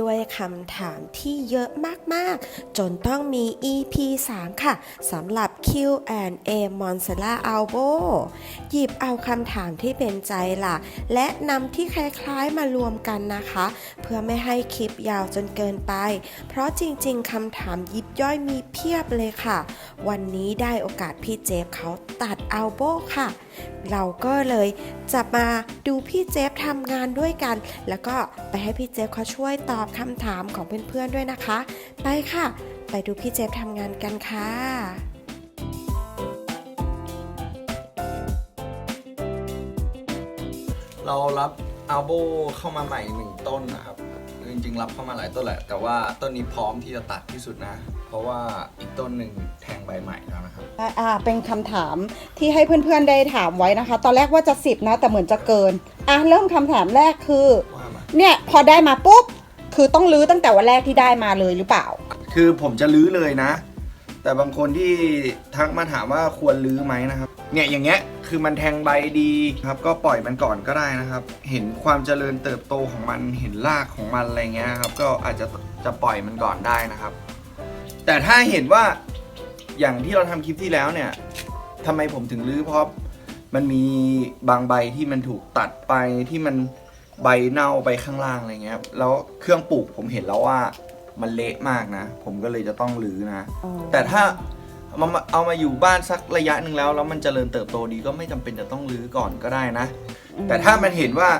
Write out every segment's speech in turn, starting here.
ด้วยคำถามที่เยอะมาก ๆ จนต้องมี EP 3 ค่ะสำหรับ Q&A m o n s e l a Albo หยิบเอาคำถามที่เป็นใจหลัก และนำที่คล้ายๆมารวมกันนะคะ เพื่อไม่ให้คลิปยาวจนเกินไป เพราะจริง ๆคำถามยิบย่อยมีเพียบเลยค่ะ วันนี้ได้โอกาสพี่เจฟเขาตัดอัลโบค่ะ เราก็เลยจะมาดูพี่เจฟทำงานด้วยกัน แล้วก็ไปให้พี่เจฟเขาช่วยตอบคำถามของเพื่อนๆด้วยนะคะ ไปค่ะ ไปดูพี่เจฟทำงานกันค่ะเรารับอัลโบเข้ามาใหม่หนึ่งต้นนะครับ จริงๆ รับเข้ามาหลายต้นแหละ แต่ว่าต้นนี้พร้อมที่จะตัดที่สุดนะ ราะว่าอีกต้นหนึ่งแทงใบใหม่แล้วนะครับ อ่าเป็นคำถามที่ให้เพื่อนๆได้ถามไว้นะคะ ตอนแรกว่าจะ 10 นะ แต่เหมือนจะเกิน อะ เริ่มคำถามแรกคือ ว่ามา เนี่ยพอได้มาปุ๊บ คือต้องรื้อตั้งแต่วันแรกที่ได้มาเลยหรือเปล่า คือผมจะลื้อเลยนะ แต่บางคนที่ทักมาถามว่าควรลื้อไหมนะครับ เนี่ยอย่างเงี้ยคือมันแทงใบดีครับ ก็ปล่อยมันก่อนก็ได้นะครับ เห็นความเจริญเติบโตของมันเห็นรากของมันอะไรเงี้ยครับ ก็อาจจะจะปล่อยมันก่อนได้นะครับ แต่ถ้าเห็นว่าอย่างที่เราทำคลิปที่แล้วเนี่ยทำไมผมถึงรื้อเพราะมันมีบางใบที่มันถูกตัดไปที่มันใบเน่าไปข้างล่างอะไรเงี้ยครับแล้วเครื่องปลูกผมเห็นแล้วว่ามันเละมากนะ ผมก็เลยจะต้องรื้อนะแต่ถ้าเอามาเอามาอยู่บ้านสักระยะหนึ่งแล้ว แล้วมันเจริญเติบโตดีก็ไม่จำเป็นจะต้องรื้อก่อนก็ได้นะแต่ถ้ามันเห็นว่า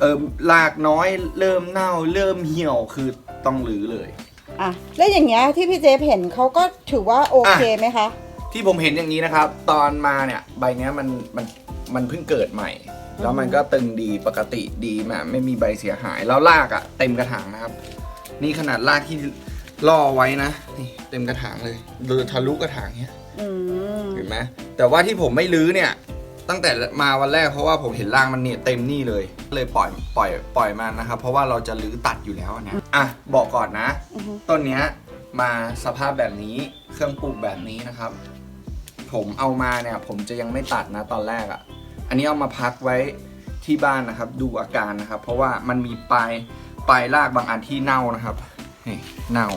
เออรากน้อยเริ่มเน่าเริ่มเหี่ยวคือต้องรื้อเลย อะแล้วอย่างเงี้ยที่พี่เจฟเห็นเขาก็ถือว่าโอเคไหมคะ ที่ผมเห็นอย่างนี้นะครับ ตอนมาเนี่ยใบเนี้ยมันมันมันเพิ่งเกิดใหม่ แล้วมันก็ตึงดีปกติดีมาไม่มีใบเสียหาย แล้วรากอะ่ะเต็มกระถางนะครับ นี่ขนาดรากที่ล่อไว้นะนี่เต็มกระถางเลยดูทะลุกระถางเนี้ยอืมเห็นไหมแต่ว่าที่ผมไม่รื้อเนี่ย ตั้งแต่มาวันแรกเพราะว่าผมเห็นรางมันเนี่ยเต็มนี่เลยเลยปล่อยปล่อยปล่อยมันนะครับ เพราะว่าเราจะรื้อตัดอยู่แล้วนี่ยอะบอกก่อนนะ อือฮึต้นเนี้ยมาสภาพแบบนี้เครื่องปลูกแบบนี้นะครับ ผมเอามาเนี่ยผมจะยังไม่ตัดนะตอนแรกอะ่ะ อันนี้เอามาพักไว้ที่บ้านนะครับ ดูอาการนะครับ เพราะว่ามันมีปลายปลายรากบางอันที่เน่านะครับนี่เน่า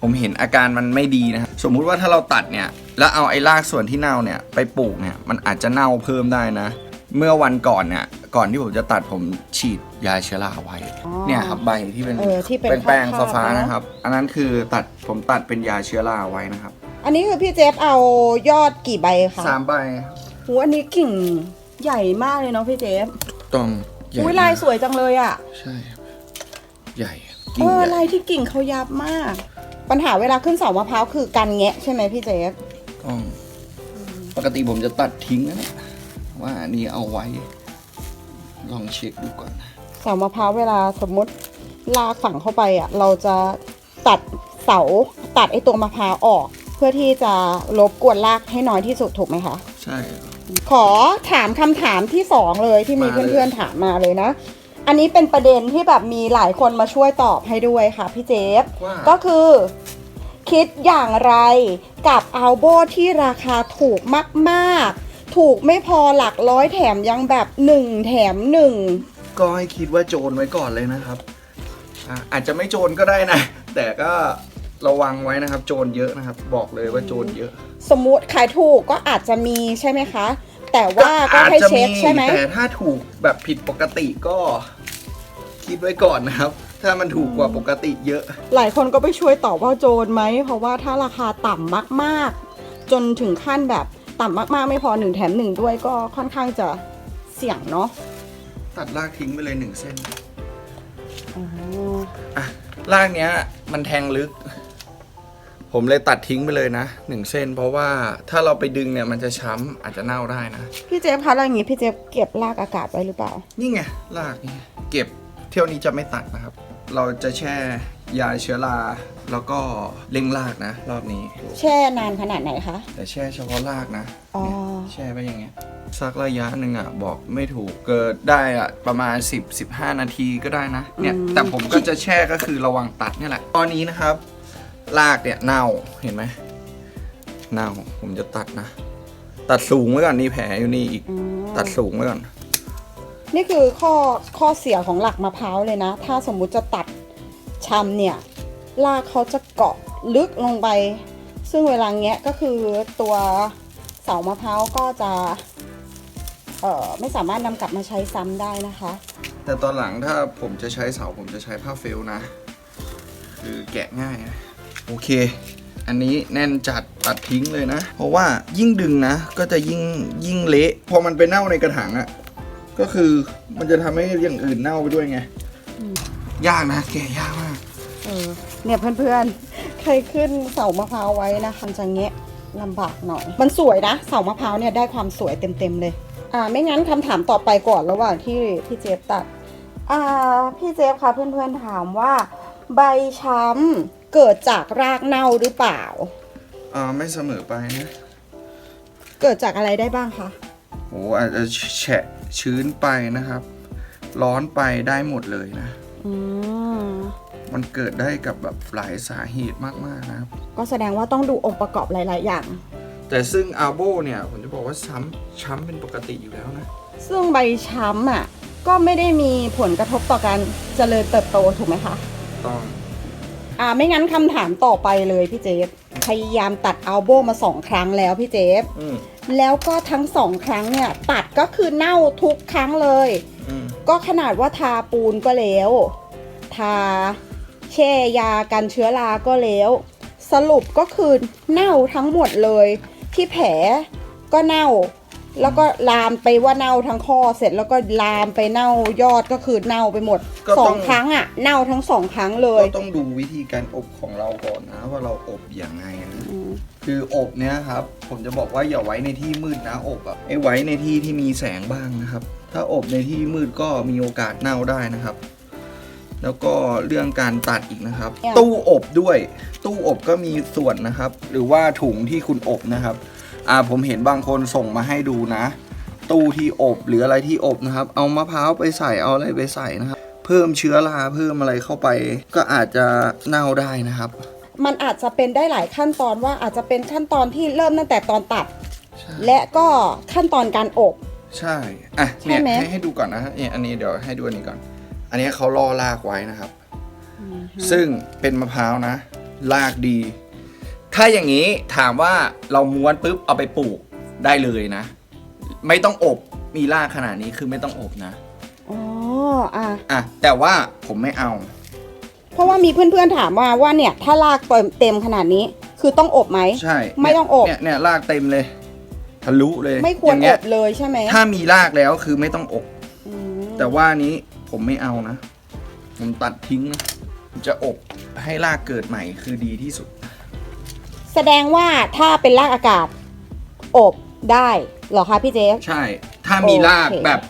ผมเห็นอาการมันไม่ดีนะครับสมมุติว่าถ้าเราตัดเนี่ย แล้วเอาไอ้รากส่วนที่เน่าเนี่ยไปปลูกเนี่ยมันอาจจะเน่าเพิ่มได้นะ เมื่อวันก่อนเนี่ยก่อนที่ผมจะตัดผมฉีดยาเชื้อราไว้อ๋อเนี่ยครับใบที่เป็นเออที่เป็นเป็นแป้งคราบๆฟ้านะๆนะครับ อันนั้นคือตัดผมตัดเป็นยาเชื้อราไว้นะครับอันนี้คือพี่เจฟเอายอดกี่ใบคะสามใบหูอันนี้กิ่งใหญ่มากเลยเนาะพี่เจฟต้องใหญ่อุ้ยลายสวยจังเลยอะใช่ครับใหญ่เอกิ่งอใหญ่ ลายที่กิ่งเขายับมาก ปัญหาเวลาขึ้นเสามะพร้าวคือการแงะใช่ไหมพี่เจฟ ต้องปกติผมจะตัดทิ้งนะเนี่ยว่าอันนี้เอาไว้ ลองเช็คดูก่อนนะเสามะพร้าวเวลาสมมติลากฝังเข้าไปอะ เราจะตัดเสาตัดไอ้ตัวมะพร้าวออก เพื่อที่จะลบกวนรากให้น้อยที่สุดถูกไหมคะ ใช่ครับขอถามคำถามที่สองเลยที่มีมาเลย เพื่อนๆถามมาเลยนะ อันนี้เป็นประเด็นที่แบบมีหลายคนมาช่วยตอบให้ด้วยค่ะพี่เจฟ ว่าก็คือ คิดอย่างไรกับอัลโบที่ราคาถูกมากๆ ถูกไม่พอหลักร้อยแถมยังแบบหนึ่งแถมหนึ่งก็ให้คิดว่าโจรไว้ก่อนเลยนะครับอะอาจจะไม่โจรก็ได้นะ แต่ก็ระวังไว้นะครับ โจรเยอะนะครับ บอกเลยว่าโจรเยอะสมมุติขายถูกก็อาจจะมีใช่ไหมคะ แต่ว่าก็ให้เช็คใช่ไหม แต่ถ้าถูกแบบผิดปกติก็ คิดไว้ก่อนนะครับ ถ้ามันถูกกว่าปกติเยอะ หลายคนก็ไปช่วยตอบว่าโจรไหม เพราะว่าถ้าราคาต่ำมากๆ จนถึงขั้นแบบต่ำมากๆ ไม่พอหนึ่งแถมหนึ่งด้วยก็ค่อนข้างจะเสี่ยงเนาะตัดรากทิ้งไปเลยหนึ่งเส้นอ๋ออะรากเนี้ย มันแทงลึก ผมเลยตัดทิ้งไปเลยนะหนึ่งเส้น เพราะว่าถ้าเราไปดึงเนี่ยมันจะช้ำอาจจะเน่าได้นะ พี่เจฟคะแล้วอย่างงี้พี่เจฟเก็บรากอากาศไว้หรือเปล่า นี่ไงรากนี่เก็บเที่ยวนี้จะไม่ตัดนะครับ เราจะแช่ยาเชื้อราแล้วก็เร่งรากนะ รอบนี้ แช่นานขนาดไหนคะ แต่แช่เฉพาะรากนะอ๋อแช่ไปอย่างเงี้ยสักระยะหนึ่งอะ บอกไม่ถูกเกิดได้อะ ประมาณ 10 15 นาทีก็ได้นะ เนี่ย อืม แต่ผมก็จะแช่ก็คือระวังตัดเนี่ยแหละ ตอนนี้นะครับ รากเนี่ยเน่าเห็นไหมเน่าผมจะตัดนะ ตัดสูงไว้ก่อนนี่แผลอยู่นี่อีก อืมตัดสูงไว้ก่อน นี่คือข้อข้อเสียของหลักมะพร้าวเลยนะ ถ้าสมมุติจะตัดชำเนี่ยรากเขาจะเกาะลึกลงไป ซึ่งเวลาแงะก็คือตัวเสามะพร้าวก็จะเอ่อไม่สามารถนำกลับมาใช้ซ้ำได้นะคะ แต่ตอนหลังถ้าผมจะใช้เสาผมจะใช้ผ้าเฟลนะ คือแกะง่ายนะโอเค อันนี้แน่นจัดตัดทิ้งเลยนะ เพราะว่ายิ่งดึงนะ ก็จะยิ่งยิ่งเละ พอมันไปเน่าในกระถางอะ ก็คือมันจะทำให้อย่างอื่นเน่าไปด้วยไง อืม ยากนะแกะยากมาก เออเนี่ยเพื่อนๆ ใครขึ้นเสามะพร้าวไว้นะคะมันจะแงะลำบากหน่อย มันสวยนะ เสามะพร้าวเนี่ยได้ความสวยเต็มๆเลย อ่า ไม่งั้นคำถามต่อไปก่อนระหว่างที่พี่เจฟตัด อ่า พี่เจฟคะเพื่อนๆถามว่า ใบช้ำเกิดจากรากเน่าหรือเปล่า อ่าไม่เสมอไปนะเกิดจากอะไรได้บ้างคะ โอ้อาจจะแฉะ ชื้นไปนะครับ ร้อนไปได้หมดเลยนะ อืมมันเกิดได้กับแบบหลายสาเหตุมากๆนะครับ ก็แสดงว่าต้องดูองค์ประกอบหลาย ๆ อย่าง แต่ซึ่งอัลโบเนี่ยผมจะบอกว่าช้ำช้ำเป็นปกติอยู่แล้วนะ ซึ่งใบช้ำอะ ก็ไม่ได้มีผลกระทบต่อการเจริญเติบโตถูกไหมคะ ต้องอ่าไม่งั้นคำถามต่อไปเลยพี่เจฟพยายามตัดอัลโบมาสองครั้งแล้วพี่เจฟ อืม แล้วก็ทั้งสองครั้งเนี่ยตัดก็คือเน่าทุกครั้งเลย อืมก็ขนาดว่าทาปูนก็แล้ว ทาแช่ยากันเชื้อราก็แล้ว สรุปก็คือเน่าทั้งหมดเลย ที่แผลก็เน่า แล้วก็ลามไปว่าเน่าทั้งข้อเสร็จแล้วก็ลามไปเน่ายอดก็คือเน่าไปหมดก็สต้อองงครั้งอะเน่าทั้งสองครั้งเลย ก็ต้องดูวิธีการอบของเราก่อนนะ ว่าเราอบอย่างไงนะอืม คืออบเนี้ยครับ ผมจะบอกว่าอย่าไว้ในที่มืดนะอบอะไอ้ไว้ในที่ที่มีแสงบ้างนะครับ ถ้าอบในที่มืดก็มีโอกาสเน่าได้นะครับ แล้วก็เรื่องการตัดอีกนะครับเนี่ยตู้อบด้วย ตู้อบก็มีส่วนนะครับ หรือว่าถุงที่คุณอบนะครับ อ่าผมเห็นบางคนส่งมาให้ดูนะ ตู้ที่อบหรืออะไรที่อบนะครับ เอามะพร้าวไปใส่เอาอะไรไปใส่นะครับ เพิ่มเชื้อราเพิ่มอะไรเข้าไป ก็อาจจะเน่าได้นะครับ มันอาจจะเป็นได้หลายขั้นตอนว่าอาจจะเป็นขั้นตอนที่เริ่มตั้งแต่ตอนตัด ใช่และก็ขั้นตอนการอบ ใช่อะใช่เนี่ยไหม ให้ให้ดูก่อนนะเนี่ยอันนี้เดี๋ยวให้ดูอันนี้ก่อน อันนี้เขาล่อรากไว้นะครับ ซึ่งเป็นมะพร้าวนะรากดี ถ้าอย่างนี้ถามว่าเราม้วนปุ๊บเอาไปปลูกได้เลยนะ ไม่ต้องอบมีรากขนาดนี้คือไม่ต้องอบนะ อ๋ออะ อะแต่ว่าผมไม่เอา เพราะว่ามีเพื่อนๆถามมาว่าเนี่ยถ้ารากเต็มเต็มขนาดนี้ คือต้องอบไหมใช่ไม่ต้องอบเนี่ยเนี่ยรากเต็มเลยทะลุเลยไม่ควรอย่างอเงี้ยบเลยใช่ไหมถ้ามีรากแล้วคือไม่ต้องอบอืมแต่ว่านี้ผมไม่เอานะ ผมตัดทิ้งนะผมจะอบให้รากเกิดใหม่คือดีที่สุด แสดงว่าถ้าเป็นรากอากาศ อบได้เหรอคะพี่เจฟใช่ ถ้ามีรากโอเคแบบ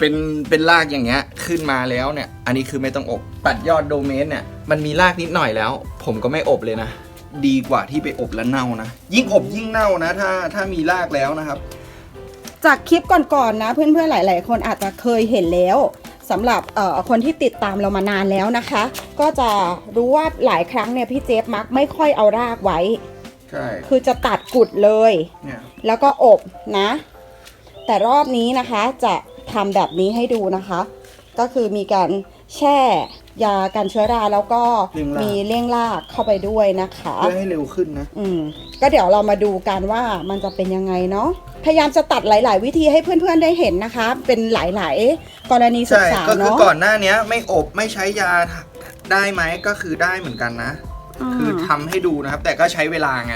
เป็นเป็นรากอย่างเงี้ยขึ้นมาแล้วเนี่ย อันนี้คือไม่ต้องอบตัดยอดโดเมนเนี่ยมันมีรากนิดหน่อยแล้ว ผมก็ไม่อบเลยนะ ดีกว่าที่ไปอบแล้วเน่านะ ยิ่งอบยิ่งเน่านะ ถ้าถ้ามีรากแล้วนะครับ จากคลิปก่อนๆนะ เพื่อนๆหลาย ๆ คนอาจจะเคยเห็นแล้วสำหรับเอ่อคนที่ติดตามเรามานานแล้วนะคะ ก็จะรู้ว่าหลายครั้งเนี่ยพี่เจฟมักไม่ค่อยเอารากไว้ ใช่ คือจะตัดกุดเลย เนี่ย แล้วก็อบนะ แต่รอบนี้นะคะจะ ทำแบบนี้ให้ดูนะคะ ก็คือมีการแช่ยากันเชื้อราแล้วก็มีเลี่ยงรากเข้าไปด้วยนะคะเพื่อให้เร็วขึ้นนะ อืมก็เดี๋ยวเรามาดูกันว่ามันจะเป็นยังไงเนาะพยายามจะตัดหลาย ๆ วิธีให้เพื่อน ๆ ได้เห็นนะคะ เป็นหลาย ๆ กรณีศึใช่กษาก็คือเนาะก่อนหน้าเนี้ยไม่อบไม่ใช้ยาได้ไหมก็คือได้เหมือนกันนะ คือทำให้ดูนะครับ แต่ก็ใช้เวลาไง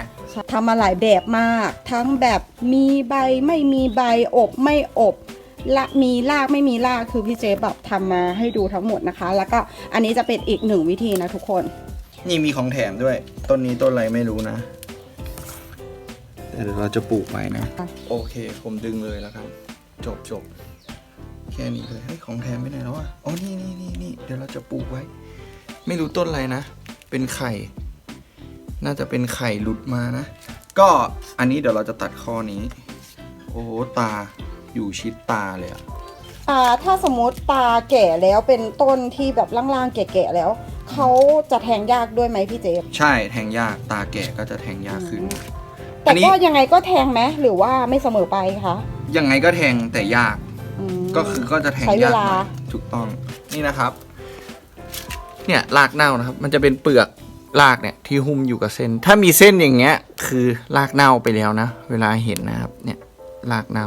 ทำมาหลายแบบมาก ทั้งแบบมีใบไม่มีใบอบไม่อบ ละมีรากไม่มีรากคือพี่เจแบบทำมาให้ดูทั้งหมดนะคะ แล้วก็อันนี้จะเป็นอีกหนึ่งวิธีนะทุกคน นี่มีของแถมด้วย ต้นนี้ต้นอะไรไม่รู้นะ แต่เดี๋ยวเราจะปลูกไว้นะค่ะโอเค ผมดึงเลยแล้วครับ จบจบแค่นี้เลยเฮ้ยของแถมไปไหนแล้วอะอ๋อนี่นี่นี่นี่เดี๋ยวเราจะปลูกไว้ ไม่รู้ต้นอะไรนะ เป็นไข่ น่าจะเป็นไข่หลุดมานะ ก็อันนี้เดี๋ยวเราจะตัดข้อนี้ โอ้โหตา อยู่ชิดตาเลยอะอ่าถ้าสมมติตาแก่แล้วเป็นต้นที่แบบล่างๆแก่ๆแล้ว เขาจะแทงยากด้วยไหมพี่เจฟใช่แทงยากตาแก่ก็จะแทงยากขึ้นอืมอัแต่นนี้ ก็ยังไงก็แทงไหมหรือว่าไม่เสมอไปคะยังไงก็แทงแต่ยาก อืม ก็คือก็จะแทงใช้เวยากลา หน่อยถูกต้องนี่นะครับ เนี่ยรากเน่านะครับ มันจะเป็นเปลือกรากเนี่ย ที่หุ้มอยู่กับเส้น ถ้ามีเส้นอย่างเงี้ย คือรากเน่าไปแล้วนะ เวลาเห็นนะครับ เนี่ยรากเน่า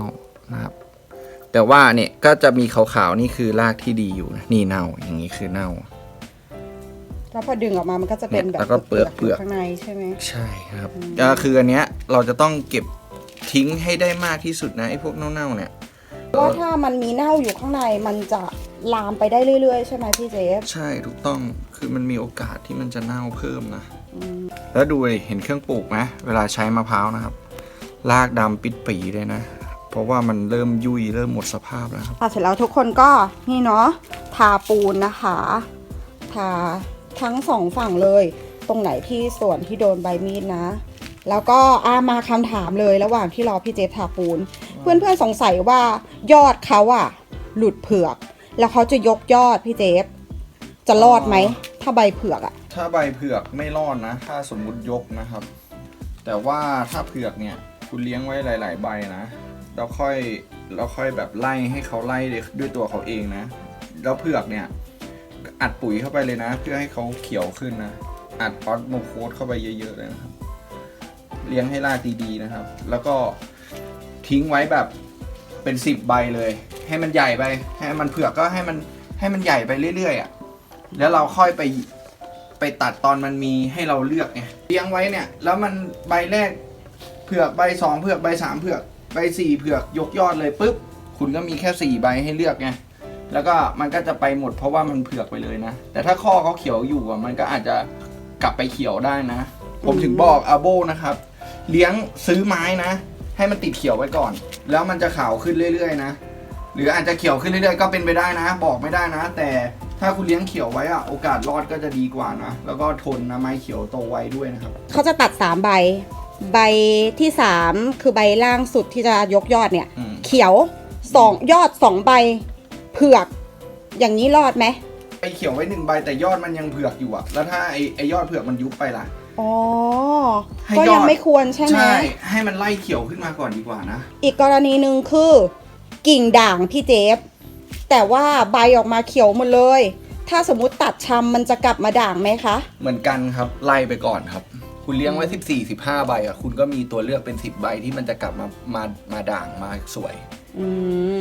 นะครับ แต่ว่าเนี่ยก็จะมีขาวๆนี่คือรากที่ดีอยู่นะนี่เน่าอย่างนี้คือเน่า แล้วพอดึงออกมามันก็จะเป็นแบบแล้วก็เปลือกยู่ข้างในใช่ไหม ใช่ครับก็คืออันเนี้ยเราจะต้องเก็บทิ้งให้ได้มากที่สุดนะไอ้พวกเน่าๆเนี่ยว่าถ้ามันมีเน่าอยู่ข้างในมันจะลามไปได้เรื่อยๆ ใช่ไหมพี่เจฟใช่ถูกต้องคือมันมีโอกาสที่มันจะเน่าเพิ่มนะ อืมแล้วดูดิเห็นเครื่องปลูกไหมเวลาใช้มะพร้าวนะครับรากดำปิดปีเลยนะ เพราะว่ามันเริ่มยุ่ยเริ่มหมดสภาพแล้วครับอะเสร็จแล้วทุกคนก็นี่เนาะทาปูนนะคะ ทาทั้งสองฝั่งเลย ตรงไหนที่ส่วนที่โดนใบมีดนะ แล้วก็อามาคำถามเลยระหว่างที่รอพี่เจฟทาปูน เพื่อนๆสงสัยว่ายอดเขาอะหลุดเผือก แล้วเขาจะยกยอดพี่เจฟจะรอดไหมถ้าใบเผือกอะถ้าใบเผือกไม่รอดนะ ถ้าสมมุติยกนะครับ แต่ว่าถ้าเผือกเนี่ยคุณเลี้ยงไว้หลาย ๆ ใบนะ แล้วค่อยแล้วค่อยแบบไล่ให้เขาไล่ด้วยตัวเขาเองนะ แล้วเผือกเนี่ย อัดปุ๋ยเข้าไปเลยนะ เพื่อให้เขาเขียวขึ้นนะ อัดออสโมโคสเข้าไปเยอะๆเลยนะครับ เลี้ยงให้รากดีๆนะครับ แล้วก็ทิ้งไว้แบบเป็นสิบใบเลย ให้มันใหญ่ไป ให้มันเผือกก็ให้มันให้มันใหญ่ไปเรื่อยๆอะ แล้วเราค่อยไปไปตัดตอนมันมีให้เราเลือกไงเลี้ยงไว้เนี่ย แล้วมันใบแรกเผือกใบสองเผือกใบสามเผือก บสี่เผือกยกยอดเลยปุ๊บคุณก็มีแค่สี่ใบให้เลือกไงแล้วก็มันก็จะไปหมดเพราะว่ามันเผือกไปเลยนะ แต่ถ้าข้อเขาเขียวอยู่อะมันก็อาจจะกลับไปเขียวได้นะ ผมถึงบอกอาโบนะครับ เลี้ยงซื้อไม้นะ ให้มันติดเขียวไว้ก่อน แล้วมันจะขาวขึ้นเรื่อยๆ นะ หรืออาจจะเขียวขึ้นเรื่อยๆ ก็เป็นไปได้นะ บอกไม่ได้นะ แต่ถ้าคุณเลี้ยงเขียวไว้อะโอกาสรอดก็จะดีกว่านะ แล้วก็ทนนะไม้เขียวโตไวด้วยนะครับ เขาจะตัดสามใบ ใบที่สามคือใบล่างสุดที่จะยกยอดเนี่ย อืม เขียวสองยอดสองใบเผือก อย่างนี้รอดไหมไอเขียวไว้หนึ่งใบแต่ยอดมันยังเผือกอยู่อะแล้วถ้าไอไอยอดเผือกมันยุบไปล่ะ อ๋อ ให้ก็ยอด ยังไม่ควรใช่ไหมใช่ให้มันไล่เขียวขึ้นมาก่อนดีกว่านะ อีกกรณีหนึ่งคือ กิ่งด่างพี่เจฟ แต่ว่าใบออกมาเขียวหมดเลย ถ้าสมมุติตัดชำมันจะกลับมาด่างไหมคะ เหมือนกันครับไล่ไปก่อนครับ คุณเลี้ยงไว้ 14 15 ใบอะคุณก็มีตัวเลือกเป็น 10 ใบที่มันจะกลับมามามาด่างมาสวย อื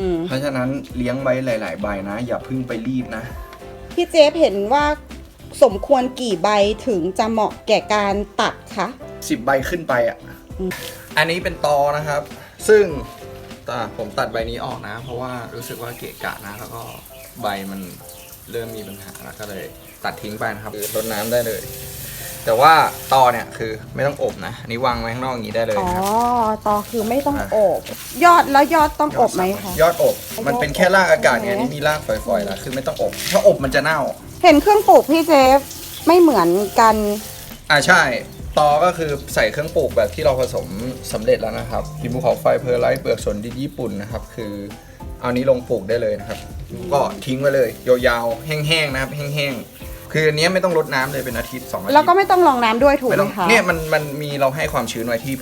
มเพราะฉะนั้นเลี้ยงไว้หลาย ๆ ใบนะ อย่าเพิ่งไปรีบนะ พี่เจฟเห็นว่าสมควรกี่ใบถึงจะเหมาะแก่การตัดคะ 10 ใบขึ้นไปอะ อืม อันนี้เป็นตอนะครับ ซึ่งตาผมตัดใบนี้ออกนะ เพราะว่ารู้สึกว่าเกะกะนะ แล้วก็ใบมันเริ่มมีปัญหาแล้วก็เลยตัดทิ้งไปนะครับคือรดน้ำได้เลย แต่ว่าตอเนี่ยคือไม่ต้องอบนะอันนี้วางไว้ข้างนอกอย่างนี้ได้เลยอ๋อ นะครับต่อคือไม่ต้องอบ ยอดแล้วยอดต้องอบไหมคะ ยอดอบ มันเป็นแค่รากอากาศไงนี่มีรากฝอยๆแล้วคือไม่ต้องอบ ถ้าอบมันจะเน่า เห็นเครื่องปลูกพี่เจฟไม่เหมือนกัน อ่าใช่ ตอก็คือใส่เครื่องปลูกแบบที่เราผสมสำเร็จแล้วนะครับหินภูเขาไฟเพอร์ไลท์เปลือกสนดินญี่ปุ่นนะครับ คือเอานี้ลงปลูกได้เลยนะครับ ก็ทิ้งไว้เลยยาวๆแห้งๆนะครับ แห้งๆ คืออันเนี้ยไม่ต้องรดน้ำเลยเป็นอาทิตย์สองอาทิตย์แล้วก็ไม่ต้องรองน้ำด้วยถูกไม่ไหมต้องคะเนี่ยมันมันมีเราให้ความชื้นไว้ที่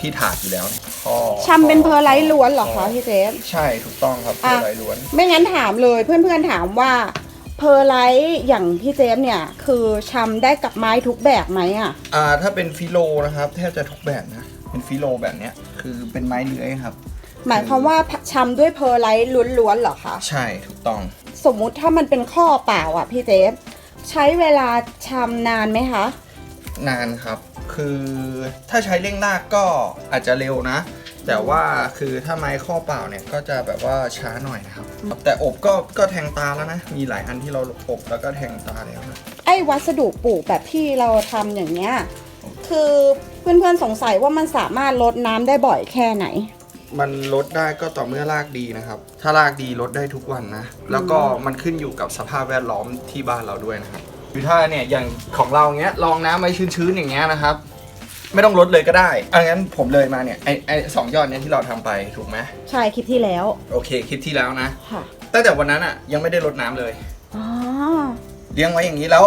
ที่ถาดอยู่แล้วข้อชำเป็นเพอร์ไลท์ล้วนเหรอคะพี่เจฟ ใช่ถูกต้องครับเพอร์ไลท์ล้วน ไม่งั้นถามเลยเพื่อนๆถามว่า เพอร์ไลท์อย่างพี่เจฟเนี่ย คือชำได้กับไม้ทุกแบบไหมอะ อ่าถ้าเป็นฟิโลนะครับแทบจะทุกแบบนะ เป็นฟิโลแบบเนี้ยคือเป็นไม้เลื้อยครับ หมายความว่าชำด้วยเพอร์ไลท์ล้วนๆเหรอคะ ใช่ถูกต้อง สมมุติถ้ามันเป็นข้อเปล่าอะพี่เจฟ ใช้เวลาชำนานไหมคะ นานครับ คือถ้าใช้เร่งรากก็อาจจะเร็วนะ แต่ว่าคือถ้าไม้ข้อเปล่าเนี่ยก็จะแบบว่าช้าหน่อยนะครับ แต่อบก็ก็แทงตาแล้วนะ มีหลายอันที่เราอบแล้วก็แทงตาแล้วนะ ไอ้วัสดุปลูกแบบที่เราทำอย่างเงี้ย คือเพื่อนๆสงสัยว่ามันสามารถลดน้ำได้บ่อยแค่ไหน มันลดได้ก็ต่อเมื่อรากดีนะครับ ถ้ารากดีลดได้ทุกวันนะ แล้วก็มันขึ้นอยู่กับสภาพแวดล้อมที่บ้านเราด้วยนะครับคือถ้าเนี่ยอย่างของเราเงี้ยลองน้ำไว้ชื้นๆอย่างเงี้ยนะครับ ไม่ต้องลดเลยก็ได้อังั้นผมเลยมาเนี่ยไอไอสองยอดเนี้ยที่เราทำไปถูกไหมใช่คลิปที่แล้วโอเคคลิปที่แล้วนะ ค่ะตั้งแต่วันนั้นอะยังไม่ได้รดน้ำเลย อ๋อเลี้ยงไว้อย่างนี้แล้ว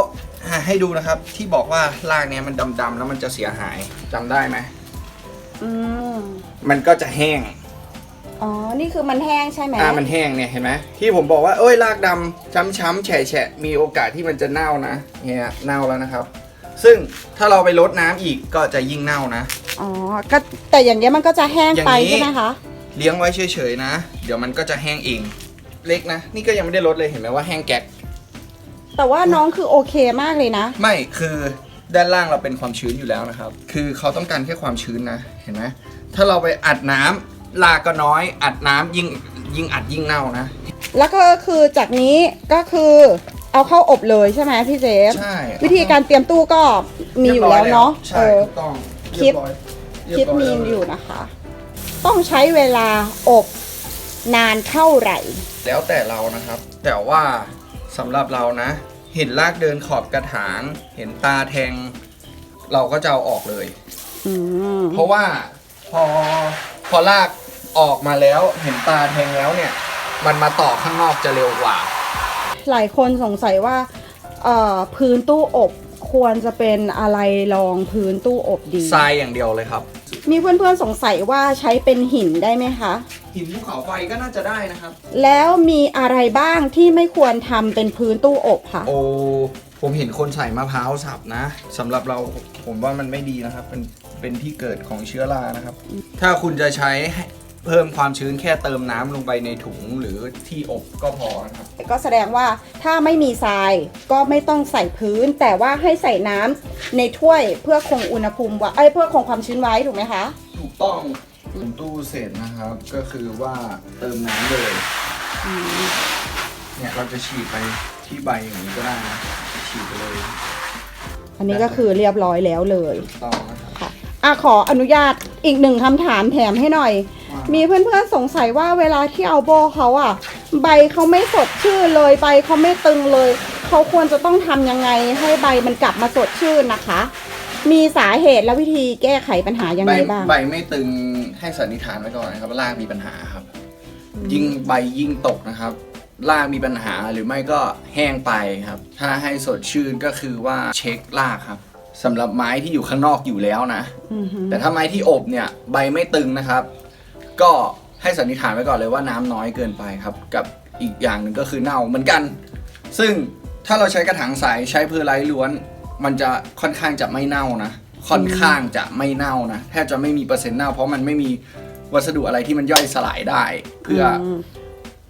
อะให้ดูนะครับที่บอกว่ารากเนี้ยมันดำๆแล้วมันจะเสียหายจำได้ไหมอืม มันก็จะแห้ง อ๋อ นี่คือมันแห้งใช่ไหมอ่ามันแห้งเนี่ยเห็นไหมที่ผมบอกว่าเอ้ยรากดำช้ำๆแฉะๆมีโอกาสที่มันจะเน่านะเนี่ยเน่าแล้วนะครับ ซึ่งถ้าเราไปลดน้ำอีกก็จะยิ่งเน่านะ อ๋อ ก็แต่อย่างเงี้ยมันก็จะแห้งไปอย่างนี้ ใช่ไหมคะ เลี้ยงไว้เฉยๆนะ เดี๋ยวมันก็จะแห้งเองเล็กนะ นี่ก็ยังไม่ได้ลดเลยเห็นไหมว่าแห้งแก๊กแต่ว่าน้องคือโอเคมากเลยนะ ไม่คือ ด้านล่างเราเป็นความชื้นอยู่แล้วนะครับ คือเขาต้องการแค่ความชื้นนะเห็นไหมถ้าเราไปอัดน้ำรากก็น้อย อัดน้ำยิ่งยิ่งอัดยิ่งเน่านะ แล้วก็คือจากนี้ก็คือเอาเข้าอบเลยใช่ไหมพี่เจฟใช่วิธีการเตรียมตู้ก็มีอยู่แล้วเนาะใช่เออถูกต้องคลิปเรียบร้อยคิดมีเรีบร้อยู่นะคะ ต้องใช้เวลาอบนานเท่าไหร่ แล้วแต่เรานะครับ แต่ว่าสำหรับเรานะ เห็นรากเดินขอบกระถาง เห็นตาแทง เราก็จะเอาออกเลย อืมเพราะว่าพอพอลากออกมาแล้ว เห็นตาแทงแล้วเนี่ย มันมาต่อข้างนอกจะเร็วกว่า หลายคนสงสัยว่าเอ่อพื้นตู้อบควรจะเป็นอะไรรองพื้นตู้อบดี ทรายอย่างเดียวเลยครับ มีเพื่อนๆสงสัยว่าใช้เป็นหินได้ไหมคะ หินภูเขาไฟก็น่าจะได้นะครับ แล้วมีอะไรบ้างที่ไม่ควรทำเป็นพื้นตู้อบค่ะ โอ้ผมเห็นคนใส่มะพร้าวสับนะสำหรับเราผมว่ามันไม่ดีนะครับ เป็นเป็นที่เกิดของเชื้อรานะครับ ถ้าคุณจะใช้ให้ เพิ่มความชื้นแค่เติมน้ำลงไปในถุงหรือที่อบก็พอนะครับ ก็แสดงว่าถ้าไม่มีทรายก็ไม่ต้องใส่พื้น แต่ว่าให้ใส่น้ำในถ้วยเพื่อคงอุณหภูมิไว้เอ้ยเพื่อคงความชื้นไว้ถูกไหมคะ ถูกต้องผมตู้เสร็จนะครับ ก็คือว่าเติมน้ำเลยเนี่ยเราจะฉีดไปที่ใบอย่างนี้ก็ได้นะฉีดไปเลยอันนี้ก็คือเรียบร้อยแล้วเลย ถูกต้องนะครับ ค่ะ อะขออนุญาตอีกหนึ่งคำถามแถมให้หน่อยว่ามีเพื่อนๆสงสัยว่าเวลาที่เอาโบเขาอะ ใบเขาไม่สดชื่นเลยใบเขาไม่ตึงเลย เขาควรจะต้องทำยังไงให้ใบมันกลับมาสดชื่นนะคะ มีสาเหตุและวิธีแก้ไขปัญหายังใบไงบ้าง ใบไม่ตึงให้สันนิษฐานไว้ก่อนนะครับว่ารากมีปัญหาครับ ยิ่งใบยิ่งตกนะครับรากมีปัญหาหรือไม่ก็แห้งไปครับ ถ้าให้สดชื่นก็คือว่าเช็ครากครับ สำหรับไม้ที่อยู่ข้างนอกอยู่แล้วนะอือฮึแต่ถ้าไม้ที่อบเนี่ยใบไม่ตึงนะครับ ก็ให้สันนิษฐานไว้ก่อนเลยว่าน้ำน้อยเกินไปครับ กับอีกอย่างหนึ่งก็คือเน่าเหมือนกัน ซึ่งถ้าเราใช้กระถางใสใช้เพอร์ไลท์ล้วน มันจะค่อนข้างจะไม่เน่านะ ค่อนข้างจะไม่เน่านะแทบจะไม่มีเปอร์เซ็นต์เน่า เพราะมันไม่มีวัสดุอะไรที่มันย่อยสลายได้ เพื่ออม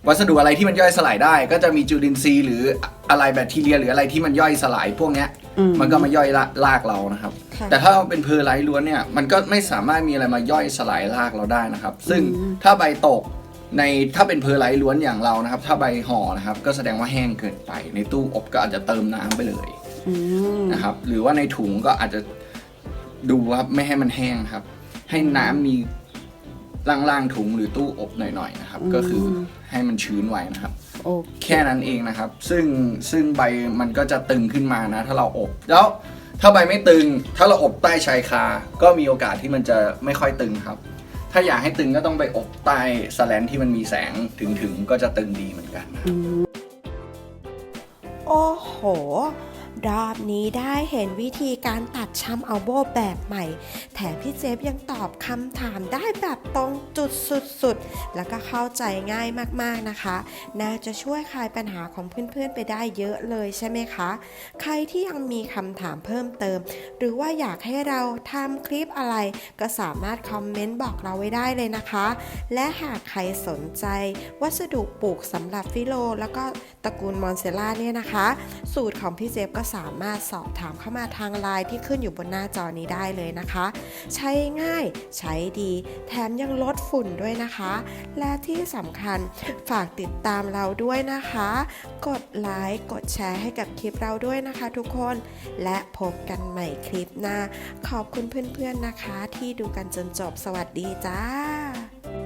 วัสดุอะไรที่มันย่อยสลายได้ ก็จะมีจุลินทรีย์หรืออะไรแบคทีเรีย หรืออะไรที่มันย่อยสลายพวกเนี้ยอื มมันก็มาย่อยละลากเรานะครับค่ะแต่ถ้าเป็นเพอร์ไลท์ล้วนเนี่ยมันก็ไม่สามารถมีอะไรมาย่อยสลายรากเราได้นะครับ ซึ่งอืมถ้าใบตกในถ้าเป็นเพอร์ไลท์ล้วนอย่างเรานะครับ ถ้าใบห่อนะครับก็แสดงว่าแห้งเกินไป ในตู้อบก็อาจจะเติมน้ำไปเลยอืมนะครับ หรือว่าในถุงก็อาจจะดูครับไม่ให้มันแห้งครับ ให้น้ำมีล่างๆถุงหรือตู้อบหน่อยๆนะครับ ก็คือให้มันชื้นไว้นะครับโอ แค่นั้นเองนะครับ ซึ่งซึ่งใบมันก็จะตึงขึ้นมานะ ถ้าเราอบ แล้วถ้าใบไม่ตึง ถ้าเราอบใต้ชายคา ก็มีโอกาสที่มันจะไม่ค่อยตึงครับ ถ้าอยากให้ตึงก็ต้องไปอบใต้สแลนที่มันมีแสงถึงถึงๆก็จะตึงดีเหมือนกันนะอืมโอ้โห รอบนี้ได้เห็นวิธีการตัดช้ำเอาโบแบบใหม่ แถมพี่เจฟยังตอบคำถามได้แบบตรงจุดสุดๆ แล้วก็เข้าใจง่ายมากๆนะคะ น่าจะช่วยคลายปัญหาของเพื่อนๆไปได้เยอะเลยใช่ไหมคะ ใครที่ยังมีคำถามเพิ่มเติม หรือว่าอยากให้เราทำคลิปอะไร ก็สามารถคอมเมนต์บอกเราไว้ได้เลยนะคะ และหากใครสนใจ วัสดุปลูกสำหรับฟิโล แล้วก็ตระกูลมอนเซล่าเนี่ยนะคะ สูตรของพี่เจฟก็สามารถสอบถามเข้ามาทางไลน์ที่ขึ้นอยู่บนหน้าจอนี้ได้เลยนะคะ ใช้ง่ายใช้ดี แถมยังลดฝุ่นด้วยนะคะ และที่สำคัญฝากติดตามเราด้วยนะคะ กดไลค์กดแชร์ให้กับคลิปเราด้วยนะคะทุกคนและพบกันใหม่คลิปหน้า ขอบคุณเพื่อนๆนะคะ ที่ดูกันจนจบสวัสดีจ้า